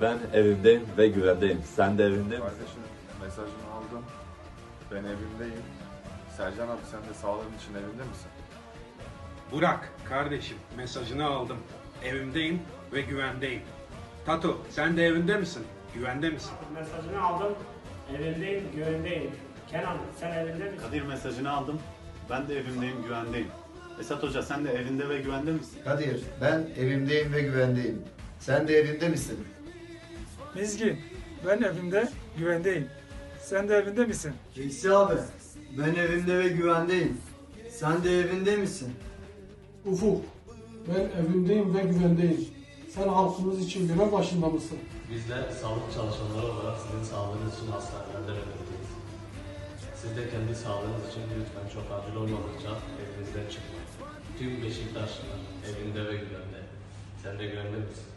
Ben evimdeyim ve güvendeyim. Sen de evinde misin? Kardeşim mesajını aldım. Ben evimdeyim. Sercan abi sen de sağlığın için evinde misin? Burak kardeşim mesajını aldım. Evimdeyim ve güvendeyim. Tatu sen de evinde misin? Güvende misin? Mesajını aldım. Evimdeyim, güvendeyim. Kenan sen evinde misin? Kadir mesajını aldım. Ben de evimdeyim, güvendeyim. Esat Hoca sen de evinde ve güvende misin? Kadir, ben evimdeyim ve güvendeyim. Sen de evinde misin? Mizgin, ben evimde güvendeyim. Sen de evinde misin? Veysi abi, ben evimde ve güvendeyim. Sen de evinde misin? Ufuk, ben evimdeyim ve güvendeyim. Sen halkımız için görev başında mısın? Biz de sağlık çalışanları olarak sizin sağlığınız için hastanelerde nöbetteyiz. Siz de kendi sağlığınız için lütfen çok acil olmadıkça evinizden çıkmayın. Tüm Beşiktaşlılar evinde ve güvende. Sen de güvende misin?